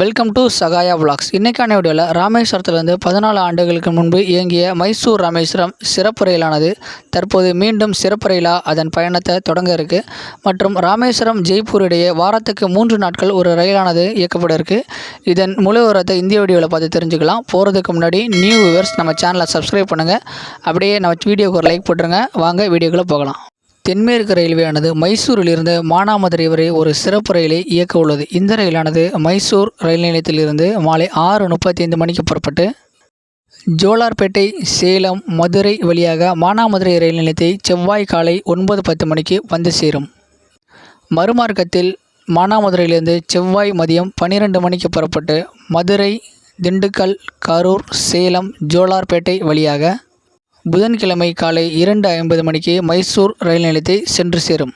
Welcome to Sahaya vlogs இன்னைக்கான வீடியோவில் ராமேஸ்வரத்திலிருந்து பதினாலு ஆண்டுகளுக்கு முன்பு இயங்கிய மைசூர் ராமேஸ்வரம் சிறப்பு ரயிலானது தற்போது மீண்டும் சிறப்பு ரயிலாக அதன் பயணத்தை தொடங்க இருக்கு. மற்றும் ராமேஸ்வரம் ஜெய்ப்பூர் இடையே வாரத்துக்கு மூன்று நாட்கள் ஒரு ரயிலானது இயக்கப்பட இருக்கு. இதன் முழு விவரத்தை இந்திய வீடியோவில் பார்த்து தெரிஞ்சுக்கலாம். போகிறதுக்கு முன்னாடி நியூ வியூவர்ஸ் நம்ம சேனலை சப்ஸ்கிரைப் பண்ணுங்கள் அப்படியே நம்ம வீடியோக்கு ஒரு லைக் போட்டுருங்க. வாங்க வீடியோக்குள்ளே போகலாம். தென்மேற்கு ரயில்வேயானது மைசூரிலிருந்து மானாமதுரை வரை ஒரு சிறப்பு ரயிலை இயக்க உள்ளது. இந்த ரயிலானது மைசூர் ரயில் நிலையத்திலிருந்து மாலை ஆறு முப்பத்தி ஐந்து மணிக்கு புறப்பட்டு ஜோலார்பேட்டை சேலம் மதுரை வழியாக மானாமதுரை ரயில் நிலையத்தை செவ்வாய் காலை ஒன்பது பத்து மணிக்கு வந்து சேரும். மறுமார்க்கத்தில் மானாமதுரையிலிருந்து செவ்வாய் மதியம் பன்னிரெண்டு மணிக்கு புறப்பட்டு மதுரை திண்டுக்கல் கரூர் சேலம் ஜோலார்பேட்டை வழியாக புதன்கிழமை காலை இரண்டு ஐம்பது மணிக்கு மைசூர் ரயில் நிலையத்தை சென்று சேரும்.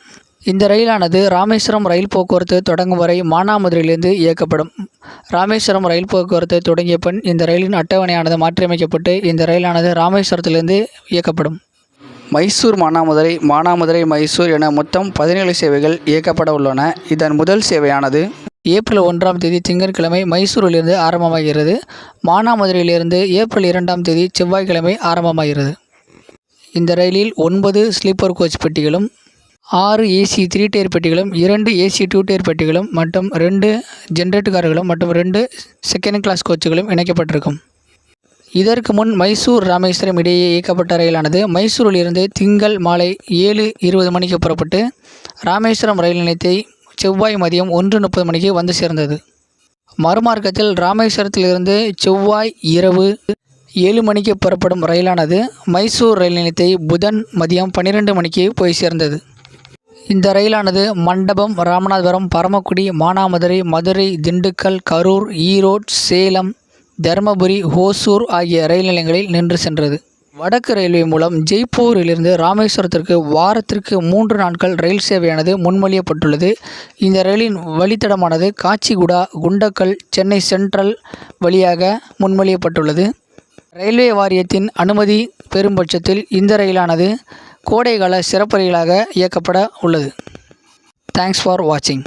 இந்த ரயிலானது ராமேஸ்வரம் ரயில் போக்குவரத்து தொடங்கும் வரை மானாமதுரையிலிருந்து இயக்கப்படும். ராமேஸ்வரம் ரயில் போக்குவரத்து தொடங்கிய பின் இந்த ரயிலின் அட்டவணையானது மாற்றியமைக்கப்பட்டு இந்த ரயிலானது ராமேஸ்வரத்திலிருந்து இயக்கப்படும். மைசூர் மானாமதுரை மானாமதுரை மைசூர் என மொத்தம் பதினேழு சேவைகள் இயக்கப்பட உள்ளன. இதன் முதல் சேவையானது ஏப்ரல் ஒன்றாம் தேதி திங்கட்கிழமை மைசூரிலிருந்து ஆரம்பமாகிறது. மானாமதுரையிலிருந்து ஏப்ரல் இரண்டாம் தேதி செவ்வாய்க்கிழமை ஆரம்பமாகிறது. இந்த ரயிலில் ஒன்பது ஸ்லீப்பர் கோச் பெட்டிகளும் ஆறு ஏசி த்ரீ டயர் பெட்டிகளும் இரண்டு ஏசி டூ டயர் பெட்டிகளும் மற்றும் ரெண்டு ஜென்ரேட் கார்களும் மற்றும் ரெண்டு செகண்ட் கிளாஸ் கோச்சுகளும் இணைக்கப்பட்டிருக்கும். இதற்கு முன் மைசூர் ராமேஸ்வரம் இடையே இயக்கப்பட்ட ரயிலானது மைசூரிலிருந்து திங்கள் மாலை ஏழு இருபது மணிக்கு புறப்பட்டு ராமேஸ்வரம் ரயில் நிலையத்தை செவ்வாய் மதியம் ஒன்று முப்பது மணிக்கு வந்து சேர்ந்தது. மறுமார்க்கத்தில் ராமேஸ்வரத்திலிருந்து செவ்வாய் இரவு ஏழு மணிக்கு புறப்படும் ரயிலானது மைசூர் ரயில் நிலையத்தை புதன் மதியம் பன்னிரெண்டு மணிக்கு போய் சேர்ந்தது. இந்த ரயிலானது மண்டபம் ராமநாதபுரம் பரமக்குடி மானாமதுரை மதுரை திண்டுக்கல் கரூர் ஈரோடு சேலம் தருமபுரி ஹோசூர் ஆகிய ரயில் நிலையங்களில் நின்று சென்றது. வடக்கு ரயில்வே மூலம் ஜெய்ப்பூரிலிருந்து ராமேஸ்வரத்திற்கு வாரத்திற்கு மூன்று நாட்கள் ரயில் சேவையானது முன்மொழியப்பட்டுள்ளது. இந்த ரயிலின் வழித்தடமானது காச்சிகுடா குண்டக்கல் சென்னை சென்ட்ரல் வழியாக முன்மொழியப்பட்டுள்ளது. ரயில்வே வாரியத்தின் அனுமதி பெறும் பட்சத்தில் இந்த ரயிலானது கோடைகால சிறப்பு ரயிலாக இயக்கப்பட உள்ளது. தேங்க்ஸ் ஃபார் வாட்சிங்